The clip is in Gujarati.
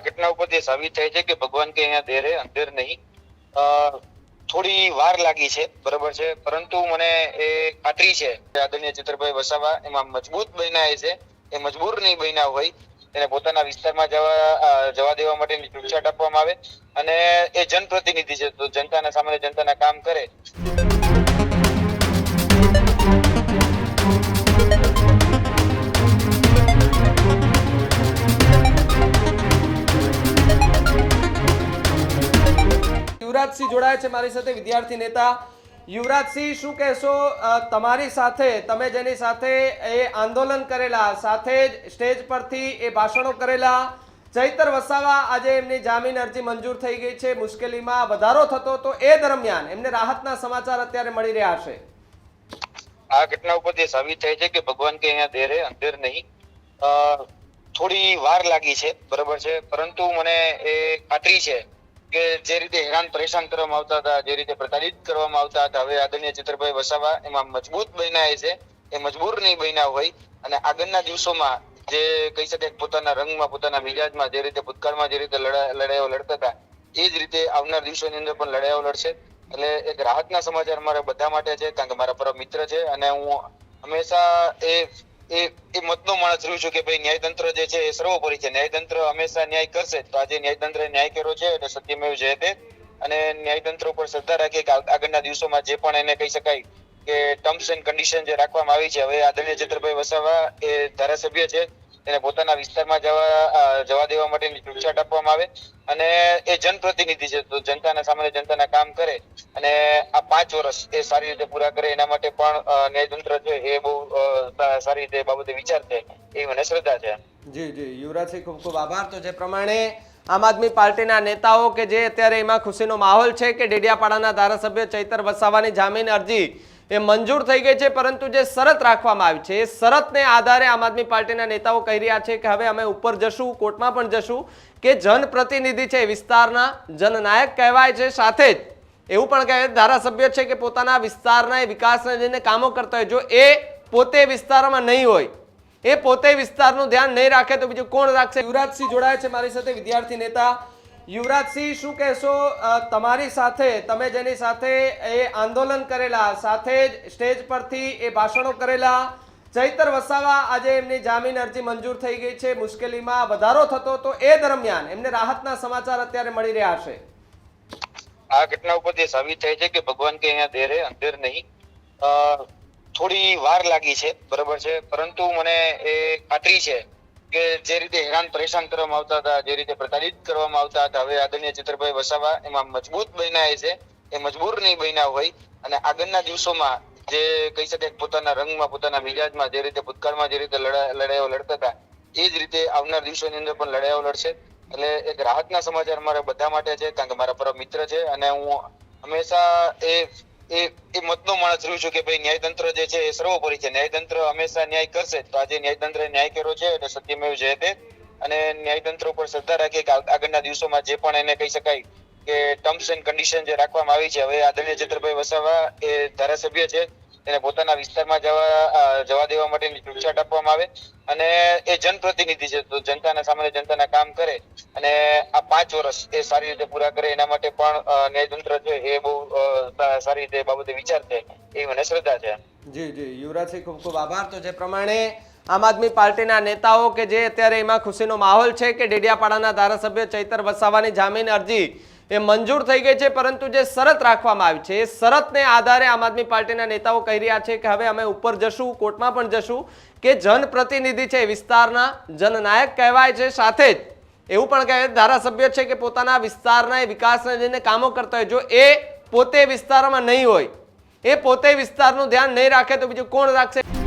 આ ઘટના ઉપરથી સાબિત થાય છે કે ભગવાન કે અહીંયા દેર અંધેર નહીં. થોડી વાર લાગી છે, બરોબર છે. પરંતુ મને એ ખાતરી છે કે આદરણીય ચિત્રભાઈ વસાવા એમાં મજબૂત બન્યા છે. એ મજબૂર નહીં બન્યા હોય. એને પોતાના વિસ્તારમાં જવા જવા દેવા માટેની છૂટછાટ આપવામાં આવે. અને એ જનપ્રતિનિધિ છે. તો જનતાના સામે જનતાના કામ કરે. યુવરાજસિંહ જોડાયા છે મારી સાથે વિદ્યાર્થી નેતા યુવરાજસિંહ, શું કહેશો? તમારી સાથે, તમે જેની સાથે એ આંદોલન કરેલા, સાથે જ સ્ટેજ પરથી એ ભાષણો કરેલા, ચૈતર વસાવા આજે એમની જામીન અરજી મંજૂર થઈ ગઈ છે, મુશ્કેલીમાં વધારો થતો તો એ દરમિયાન એમને રાહતના સમાચાર અત્યારે મળી રહ્યા છે. આ ઘટના ઉપરથી સાબિત થાય છે કે ભગવાન કે અહીંયા દેરે અંધેર નહીં. થોડી વાર લાગી છે, બરોબર છે, પરંતુ મને એ ખાતરી છે કે જે રીતે હેરાન પરેશાન કરવામાં આવતા હતા, જે રીતે પ્રતાડિત કરવામાં આવતા હતા, હવે આદરણીય ચિત્રભાઈ વસાવા એમાં મજબૂત બન્યા છે. એ મજબૂર નહીં બન્યા હોય અને આગળના દિવસોમાં જે કહી શકાય પોતાના રંગમાં, પોતાના મિજાજમાં જે રીતે ભૂતકાળમાં જે રીતે લડા- લડાઈઓ લડતા હતા, એ જ રીતે આવનાર દિવસોની અંદર પણ લડાઈઓ લડશે. એટલે એક રાહતના સમાચાર મારા બધા માટે છે, કારણ કે મારા પરમ મિત્ર છે અને હું હંમેશા એ એ એ મતનો માણસ રહ્યું છું કે ભાઈ ન્યાયતંત્ર જે છે એ સર્વોપરી છે. ન્યાયતંત્ર હંમેશા ન્યાય કરશે તો આજે ન્યાયતંત્ર ન્યાય કર્યો છે એટલે સત્યમેવ જયતે અને ન્યાયતંત્ર ઉપર શ્રદ્ધા રાખીએ કે આગ- આગળના દિવસોમાં જે પણ એને કહી શકાય કે ટર્મ્સ એન્ડ કન્ડિશન જે રાખવામાં આવી છે, હવે આદરણીય ચિત્રભાઈ વસાવા એ ધારાસભ્ય છે. એને પોતાના વિસ્તારમાં જવા જવા દેવા માટેની છૂટછાટ આપવામાં આવે અને એ જનપ્રતિનિધિ છે. તો જનતાના સામાન્ય જનતાના કામ કરે અને આ પાંચ વર્ષ એ સારી રીતે પૂરા કરે એના માટે પણ ન્યાયતંત્ર છે એ બહુ સારી રીતે બાબતે વિચાર છે એ મને શ્રદ્ધા છે. જી જી. યુવરાજસિંહ, ખૂબ ખૂબ આભાર. તો જે પ્રમાણે આમ આદમી પાર્ટીના નેતાઓ કે જે અત્યારે એમાં ખુશીનો માહોલ છે કે ડેડિયાપાડાના ધારાસભ્ય ચૈતર વસાવાની જામીન અરજી એ મંજૂર થઈ ગઈ છે, પરંતુ જે શરત રાખવામાં આવી છે, એ શરતને આધારે આમ આદમી પાર્ટીના નેતાઓ કહી રહ્યા છે કે હવે અમે ઉપર જશું, કોર્ટમાં પણ જશું, કે જનપ્રતિનિધિ છે વિસ્તારના જનનાયક કહેવાય છે. સાથે જ એવું પણ કહે ધારાસભ્ય છે કે પોતાના વિસ્તારના વિકાસને લઈને કામો કરતા હોય. જો એ પોતે વિસ્તારમાં નહીં હોય, એ પોતે વિસ્તારનું ધ્યાન નહીં રાખે તો બીજું કોણ રાખશે? યુવરાજસિંહ જોડાયા છે મારી સાથે, વિદ્યાર્થી નેતા યુવરાજસિંહ, શું કહેશો? તમારી સાથે, તમે જેની સાથે એ આંદોલન કરેલા, સાથે જ સ્ટેજ પરથી એ ભાષણો કરેલા, ચૈતર વસાવા આજે એમની જામીન અરજી મંજૂર થઈ ગઈ છે, મુશ્કેલીમાં વધારો થતો તો એ દરમિયાન એમને રાહતના સમાચાર અત્યારે મળી રહ્યા છે. આ ઘટના ઉપરથી સાબિત થાય છે કે ભગવાન કે અહીંયા દેરે અંધેર નહીં. થોડી વાર લાગી છે, બરોબર છે. પરંતુ મને એ ખાતરી છે કે જે રીતે હેરાન પરેશાન કરવામાં આવતા હતા, જે રીતે પ્રતાડિત કરવામાં આવતા હતા, હવે આદરણીય ચિત્રભાઈ વસાવા એમાં મજબૂત બન્યા છે. એ મજબૂર નહીં બન્યા હોય અને આગળના દિવસોમાં જે કહી શકાય પોતાના રંગમાં, પોતાના મિજાજમાં જે રીતે ભૂતકાળમાં જે રીતે લડા- લડાઈઓ લડતા હતા, એ જ રીતે આવનાર દિવસોની અંદર પણ લડાઈઓ લડશે. એટલે એક રાહતના સમાચાર મારા બધા માટે છે, કારણ કે મારા પરમ મિત્ર છે અને હું હંમેશા એ એ એ મતનો માણસ રહ્યું છું કે ભાઈ ન્યાયતંત્ર જે છે એ સર્વોપરી છે. ન્યાયતંત્ર હંમેશા ન્યાય કરશે તો આજે ન્યાયતંત્ર ન્યાય કર્યો છે એટલે સત્યમેવ જયતે અને ન્યાયતંત્ર ઉપર શ્રદ્ધા રાખીએ કે આગ- આગળના દિવસોમાં જે પણ એને કહી શકાય કે ટર્મ્સ એન્ડ કન્ડિશન જે રાખવામાં આવી છે, હવે આદરણીય ચિત્રભાઈ વસાવા એ ધારાસભ્ય છે. એને પોતાના વિસ્તારમાં જવા જવા દેવા માટેની છૂટછાટ આપવામાં આવે અને એ જનપ્રતિનિધિ છે. તો જનતાના સામાન્ય જનતાના કામ કરે અને આ પાંચ વર્ષ એ સારી રીતે પૂરા કરે એના માટે પણ ન્યાયતંત્ર છે એ બહુ સારી રીતે બાબતે વિચાર છે એ મને શ્રદ્ધા છે. જી જી. યુવરાજસિંહ, ખૂબ ખૂબ આભાર. તો જે પ્રમાણે આમ આદમી પાર્ટીના નેતાઓ કે જે અત્યારે એમાં ખુશીનો માહોલ છે કે ડેડિયાપાડાના ધારાસભ્ય ચૈતર વસાવાની જામીન અરજી એ મંજૂર થઈ ગઈ છે, પરંતુ જે શરત રાખવામાં આવી છે, એ શરતને આધારે આમ આદમી પાર્ટીના નેતાઓ કહી રહ્યા છે કે હવે અમે ઉપર જશું, કોર્ટમાં પણ જશું, કે જનપ્રતિનિધિ છે વિસ્તારના જનનાયક કહેવાય છે. સાથે જ એવું પણ કહે ધારાસભ્ય છે કે પોતાના વિસ્તારના વિકાસને લઈને કામો કરતા હોય. જો એ પોતે વિસ્તારમાં નહીં હોય, એ પોતે વિસ્તારનું ધ્યાન નહીં રાખે તો બીજું કોણ રાખશે?